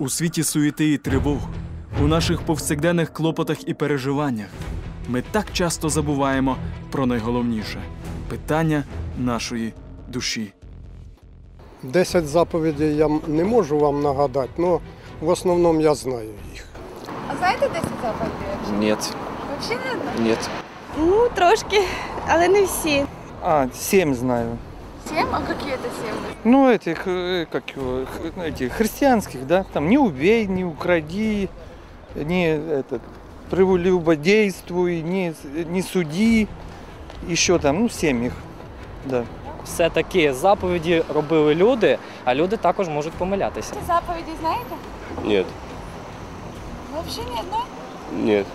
У світі суєти і тривог, у наших повсякденних клопотах і переживаннях ми так часто забуваємо про найголовніше питання нашої душі. Десять заповідей я не можу вам нагадати, але в основному я знаю їх. А знаєте 10 заповідей? Нет, Взагалі не одна? нет. Ну, трошки, але не всі. А, семь знаю. Сім? А які це сім? Ну, этих, э, как его, х- ну, этих христианских, да? Там не убей, не укради, не этот, прелюбодействуй, не, не суди. Еще там, ну, семь их. Да. все-таки заповіді робили люди, а люди також можуть помилятися. Ці заповіді знаєте? Нет, Взагалі ні одної? нет.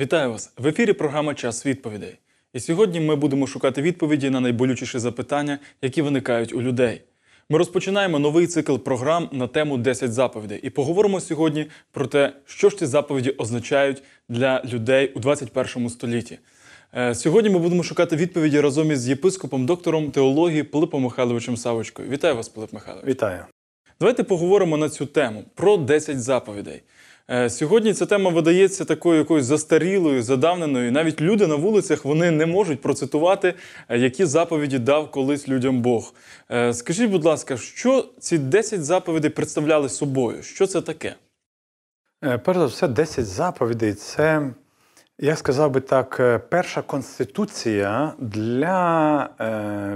Вітаю вас! В ефірі програма Час відповідей. І сьогодні ми будемо шукати відповіді на найболючіші запитання, які виникають у людей. Ми розпочинаємо новий цикл програм на тему 10 заповідей і поговоримо сьогодні про те, що ж ці заповіді означають для людей у 21 столітті. Е, Сьогодні ми будемо шукати відповіді разом із єпископом, доктором теології Пилипом Михайловичем Савочкою. Вітаю вас, Пилип Михайлович. Вітаю. Давайте поговоримо на цю тему про 10 заповідей. Е, Сьогодні ця тема видається такою якоюсь застарілою, задавненою. Навіть люди на вулицях вони не можуть процитувати, е, які заповіді дав колись людям Бог. Е, Скажіть, будь ласка, що ці 10 заповідей представляли собою? Що це таке? Перш за все, 10 заповідей це, я сказав би так, перша конституція для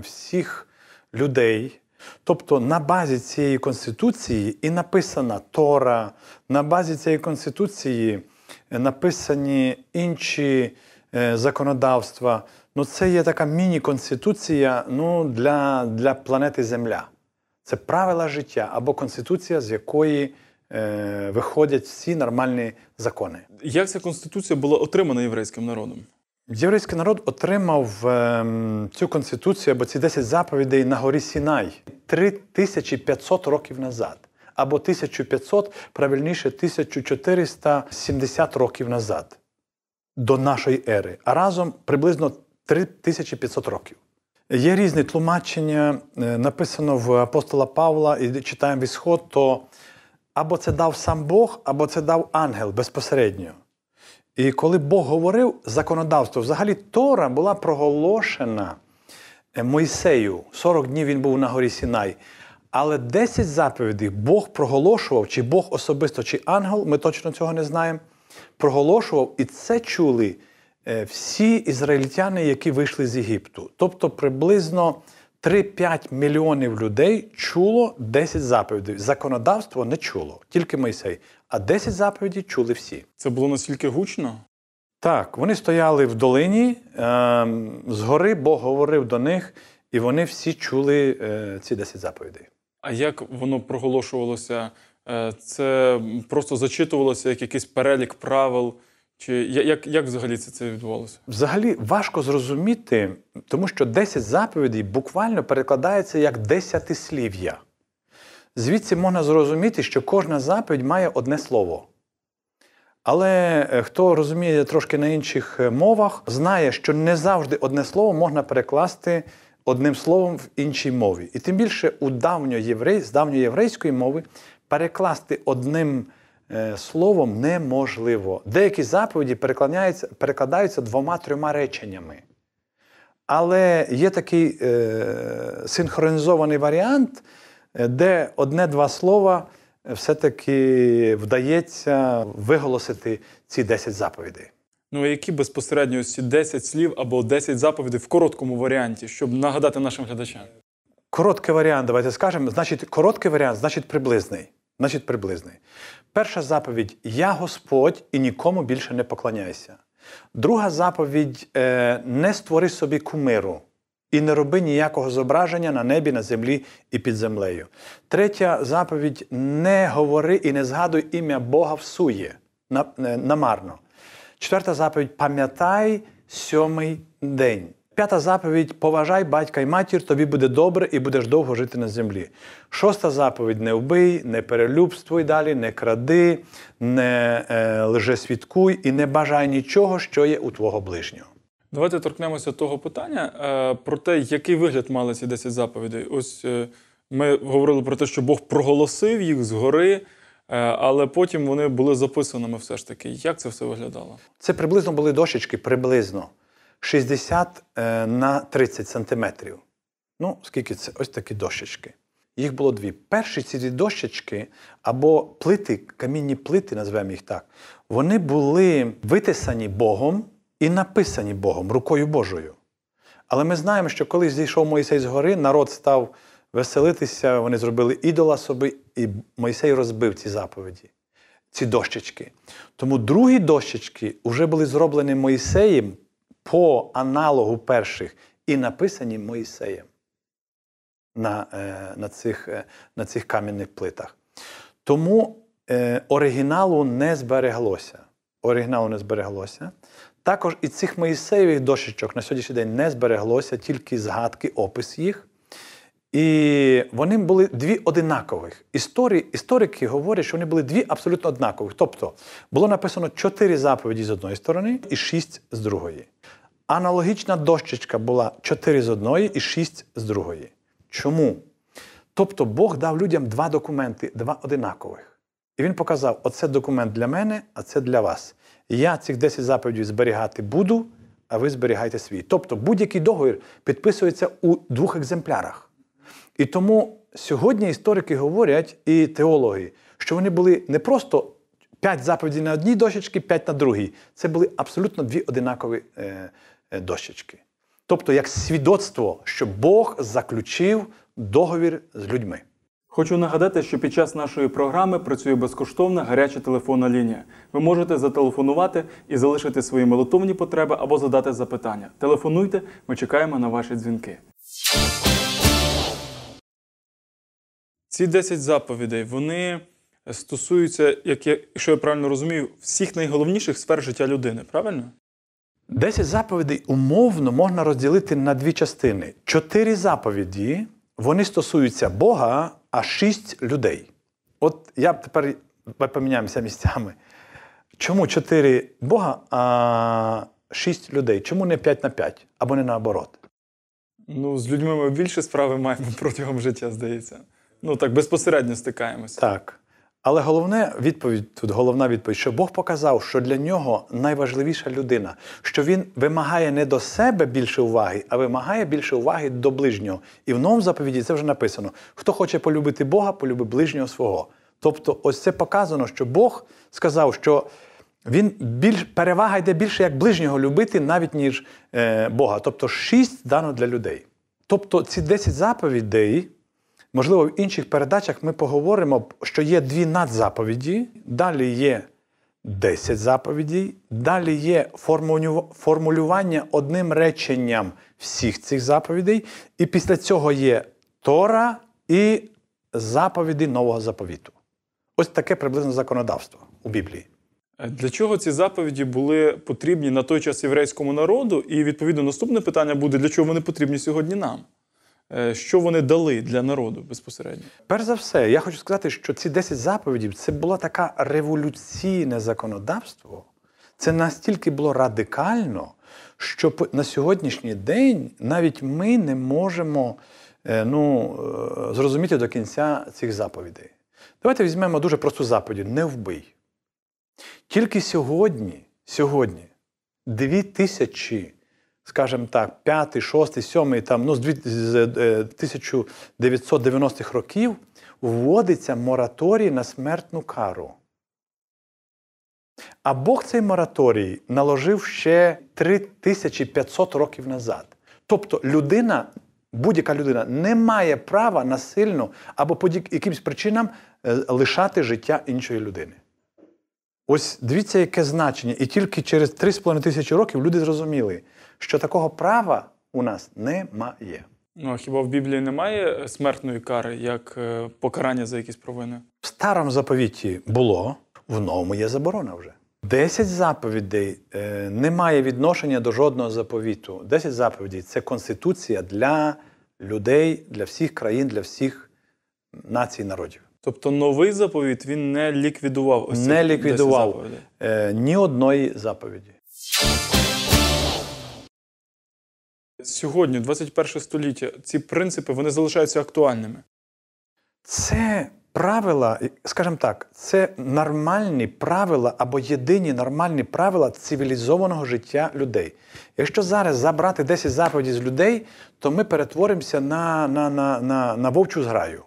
всіх людей. Тобто на базі цієї конституції і написана Тора, на базі цієї конституції е, написані інші е, законодавства. Ну, це є така міні-конституція ну, для, для планети Земля. Це правила життя або конституція, з якої е, виходять всі нормальні закони. Як ця конституція була отримана єврейським народом? Єврейський народ отримав ем, цю конституцію або ці 10 заповідей на горі Сінай 3500 років назад. Або 1500, правильніше, 1470 років назад до нашої ери, а разом приблизно 3500 років. Є різні тлумачення, е, написано в апостола Павла, і читаємо в ісход, то або це дав сам Бог, або це дав ангел безпосередньо. І коли Бог говорив законодавство, взагалі Тора була проголошена Мойсею. 40 днів він був на горі Сінай. Але 10 заповідей Бог проголошував, чи Бог особисто, чи ангел, ми точно цього не знаємо, проголошував, і це чули е, всі ізраїльтяни, які вийшли з Єгипту. Тобто приблизно 3-5 мільйонів людей чуло 10 заповідей. Законодавство не чуло, тільки Мойсей. А 10 заповідей чули всі. Це було настільки гучно? Так, вони стояли в долині, ем, згори Бог говорив до них, і вони всі чули е, ці 10 заповідей. А як воно проголошувалося? Е, Це просто зачитувалося як якийсь перелік правил? Чи як, як взагалі це, це відбувалося? Взагалі важко зрозуміти, тому що 10 заповідей буквально перекладається як десятислів'я. Звідси можна зрозуміти, що кожна заповідь має одне слово. Але е, хто розуміє трошки на інших е, мовах, знає, що не завжди одне слово можна перекласти одним словом в іншій мові. І тим більше у давньоєврей, з давньоєврейської мови перекласти одним е, словом неможливо. Деякі заповіді перекладаються, двома-трьома реченнями. Але є такий е, синхронізований варіант, де одне-два слова все-таки вдається виголосити ці 10 заповідей. Ну, а які безпосередньо ці 10 слів або 10 заповідей в короткому варіанті, щоб нагадати нашим глядачам? Короткий варіант, давайте скажемо. Значить, короткий варіант, значить приблизний. Значить, приблизний. Перша заповідь Я Господь і нікому більше не поклоняйся. Друга заповідь е, не створи собі кумиру і не роби ніякого зображення на небі, на землі і під землею. Третя заповідь не говори і не згадуй ім'я Бога всує на- е, намарно. Четверта заповідь пам'ятай сьомий день. П'ята заповідь поважай батька і матір, тобі буде добре і будеш довго жити на землі. Шоста заповідь не вбий, не перелюбствуй далі, не кради, не е, лжесвідкуй і не бажай нічого, що є у твого ближнього. Давайте торкнемося того питання е, про те, який вигляд мали ці 10 заповідей. Ось е, ми говорили про те, що Бог проголосив їх згори, е, але потім вони були записаними все ж таки. Як це все виглядало? Це приблизно були дощечки, приблизно 60 е, на 30 сантиметрів. Ну, скільки це? Ось такі дощечки. Їх було дві. Перші ці дощечки, або плити, камінні плити, назвемо їх так, вони були витисані Богом і написані Богом, рукою Божою. Але ми знаємо, що коли зійшов Моїсей з гори, народ став веселитися, вони зробили ідола собі, і Мойсей розбив ці заповіді, ці дощечки. Тому другі дощечки вже були зроблені Моїсеєм по аналогу перших і написані Моїсеєм на, е, на, цих, е, на цих кам'яних плитах. Тому е, оригіналу не збереглося. Оригіналу не збереглося. Також і цих Моїсеєвих дощечок на сьогоднішній день не збереглося, тільки згадки, опис їх. І вони були дві одинакових. Історії, історики говорять, що вони були дві абсолютно однакових. Тобто було написано чотири заповіді з одної сторони і шість з другої. Аналогічна дощечка була чотири з одної і шість з другої. Чому? Тобто Бог дав людям два документи, два одинакових. І він показав: оце документ для мене, а це для вас. Я цих 10 заповідей зберігати буду, а ви зберігайте свій. Тобто будь-який договір підписується у двох екземплярах. І тому сьогодні історики говорять і теологи, що вони були не просто п'ять заповідей на одній дощечці, п'ять на другій. Це були абсолютно дві одинакові е, е, дощечки. Тобто, як свідоцтво, що Бог заключив договір з людьми. Хочу нагадати, що під час нашої програми працює безкоштовна гаряча телефонна лінія. Ви можете зателефонувати і залишити свої молитовні потреби або задати запитання. Телефонуйте, ми чекаємо на ваші дзвінки. Ці 10 заповідей вони стосуються, як я, якщо я правильно розумію, всіх найголовніших сфер життя людини, правильно? Десять заповідей умовно можна розділити на дві частини. Чотири заповіді вони стосуються Бога, а шість людей. От я б тепер ми поміняємося місцями. Чому чотири Бога, а шість людей? Чому не п'ять на п'ять або не наоборот? Ну, з людьми ми більше справи маємо протягом життя, здається. Ну так безпосередньо стикаємося. Так. Але головне відповідь тут головна відповідь, що Бог показав, що для нього найважливіша людина, що він вимагає не до себе більше уваги, а вимагає більше уваги до ближнього. І в новому заповіді це вже написано: хто хоче полюбити Бога, полюби ближнього свого. Тобто, ось це показано, що Бог сказав, що він більш перевага йде більше як ближнього любити, навіть ніж е, Бога. Тобто, шість дано для людей. Тобто, ці 10 заповідей. Можливо, в інших передачах ми поговоримо, що є дві надзаповіді, далі є 10 заповідей, далі є формулювання одним реченням всіх цих заповідей, і після цього є Тора і заповіді Нового заповіту. Ось таке приблизно законодавство у Біблії. Е, Для чого ці заповіді були потрібні на той час єврейському народу? І відповідно наступне питання буде: для чого вони потрібні сьогодні нам? Е, Що вони дали для народу безпосередньо? Перш за все, я хочу сказати, що ці 10 заповідей це було таке революційне законодавство. Це настільки було радикально, що на сьогоднішній день навіть ми не можемо е, ну, е, зрозуміти до кінця цих заповідей. Давайте візьмемо дуже просту заповідь: не вбий. Тільки сьогодні, сьогодні, дві тисячі, скажімо так, п'ятий, шостий, сьомий, там, ну, з дві- з е, 1990-х років вводиться мораторій на смертну кару. А Бог цей мораторій наложив ще 3500 років назад. Тобто людина, будь-яка людина не має права насильно або по якимсь причинам е, лишати життя іншої людини. Ось дивіться, яке значення. І тільки через 3,5 тисячі років люди зрозуміли, що такого права у нас немає. Ну а хіба в Біблії немає е, смертної кари як е, покарання за якісь провини? В старому заповіті було, в новому є заборона вже. Десять заповідей е, не має відношення до жодного заповіту. Десять заповідей це конституція для людей, для всіх країн, для всіх націй і народів. Тобто новий заповіт він не ліквідував ось Не ліквідував е, ні одної заповіді. Сьогодні, 21 століття, ці принципи вони залишаються актуальними. Це правила, скажімо так, це нормальні правила або єдині нормальні правила цивілізованого життя людей. Якщо зараз забрати 10 заповідей з людей, то ми перетворимося на, на, на, на, на вовчу зграю.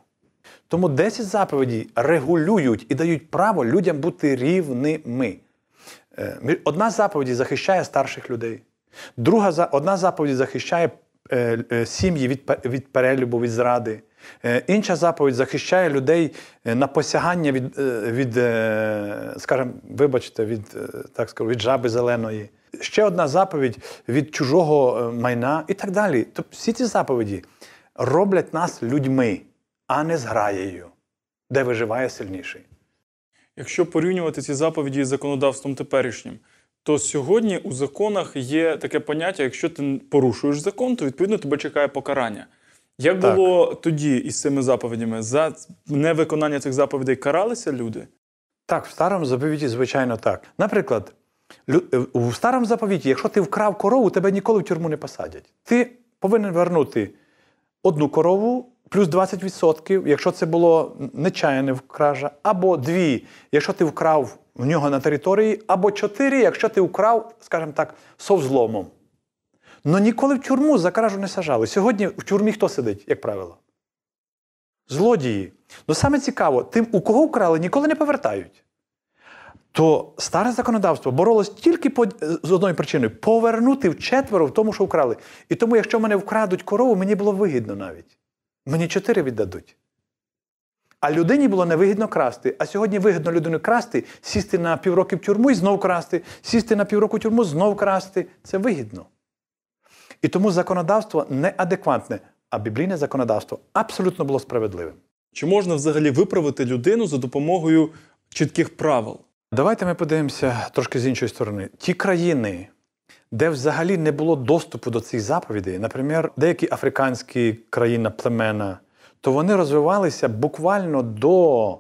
Тому 10 заповідей регулюють і дають право людям бути рівними. Е, Одна заповідь захищає старших людей, друга одна заповідь захищає е, е, сім'ї від, від перелюбу, від зради. Е, Інша заповідь захищає людей на посягання від, від скажімо, вибачте, від, так скажу, від жаби зеленої. Ще одна заповідь від чужого майна і так далі. Тобто всі ці заповіді роблять нас людьми, а не зграєю, де виживає сильніший. Якщо порівнювати ці заповіді з законодавством теперішнім, то сьогодні у законах є таке поняття: якщо ти порушуєш закон, то відповідно тебе чекає покарання. Як Так. було тоді із цими заповідями? За невиконання цих заповідей каралися люди? Так, в старому заповіті, звичайно, так. Наприклад, е, у старому заповіті, якщо ти вкрав корову, тебе ніколи в тюрму не посадять. Ти повинен вернути одну корову плюс 20%, якщо це було нечаяне вкража, або дві, якщо ти вкрав в нього на території, або чотири, якщо ти вкрав, скажімо так, совзломом. Ну ніколи в тюрму за кражу не сажали. Сьогодні в тюрмі хто сидить, як правило? Злодії. Ну саме цікаво, тим, у кого вкрали, ніколи не повертають. То старе законодавство боролось тільки по, з одної причини повернути вчетверо в тому, що вкрали. І тому, якщо мене вкрадуть корову, мені було вигідно навіть. Мені чотири віддадуть. А людині було невигідно красти. А сьогодні вигідно людину красти, сісти на півроки в тюрму і знов красти, сісти на півроку в тюрму, знов красти. Це вигідно. І тому законодавство неадекватне, а біблійне законодавство абсолютно було справедливим. Чи можна взагалі виправити людину за допомогою чітких правил? Давайте ми подивимося трошки з іншої сторони. Ті країни, де взагалі не було доступу до цих заповідей, наприклад, деякі африканські країни, племена, то вони розвивалися буквально до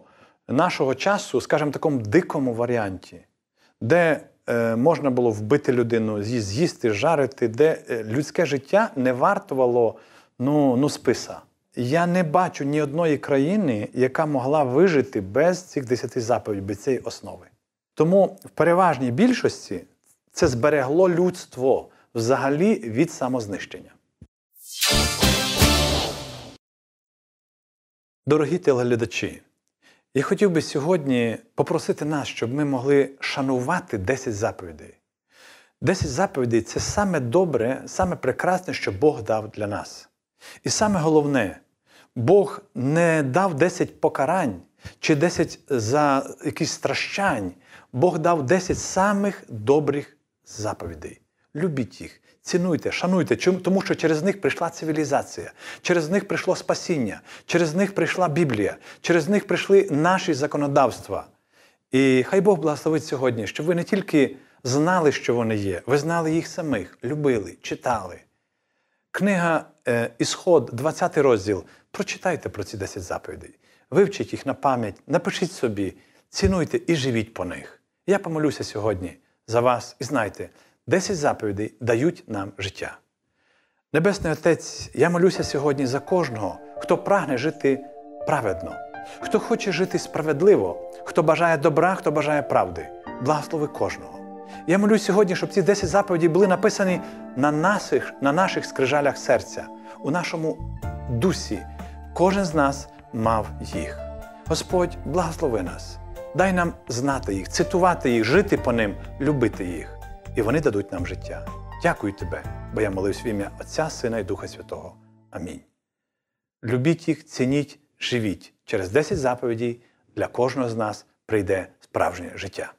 нашого часу, скажімо, такому дикому варіанті, де е, можна було вбити людину, з'їсти, жарити, де е, людське життя не вартувало ну, ну, списа. Я не бачу ні одної країни, яка могла вижити без цих десяти заповідей, без цієї основи. Тому в переважній більшості це зберегло людство взагалі від самознищення. Дорогі телеглядачі, я хотів би сьогодні попросити нас, щоб ми могли шанувати 10 заповідей. 10 заповідей це саме добре, саме прекрасне, що Бог дав для нас. І саме головне, Бог не дав 10 покарань чи 10 за якісь стращань. Бог дав 10 самих добрих заповідей. Любіть їх, цінуйте, шануйте, тому що через них прийшла цивілізація, через них прийшло спасіння, через них прийшла Біблія, через них прийшли наші законодавства. І хай Бог благословить сьогодні, щоб ви не тільки знали, що вони є, ви знали їх самих, любили, читали. Книга е, Ісход, 20 розділ. Прочитайте про ці 10 заповідей. Вивчіть їх на пам'ять, напишіть собі, цінуйте і живіть по них. Я помолюся сьогодні за вас і знайте, 10 заповідей дають нам життя. Небесний Отець, я молюся сьогодні за кожного, хто прагне жити праведно, хто хоче жити справедливо, хто бажає добра, хто бажає правди. Благослови кожного. Я молюсь сьогодні, щоб ці 10 заповідей були написані на наших, на наших скрижалях серця, у нашому дусі. Кожен з нас мав їх. Господь, благослови нас. Дай нам знати їх, цитувати їх, жити по ним, любити їх. І вони дадуть нам життя. Дякую тебе, бо я молився в ім'я Отця, Сина і Духа Святого. Амінь. Любіть їх, цініть, живіть. Через 10 заповідей для кожного з нас прийде справжнє життя.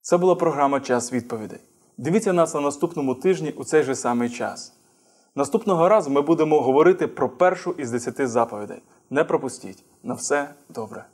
Це була програма Час відповідей. Дивіться нас на наступному тижні у цей же самий час. Наступного разу ми будемо говорити про першу із десяти заповідей. Не пропустіть. На все добре.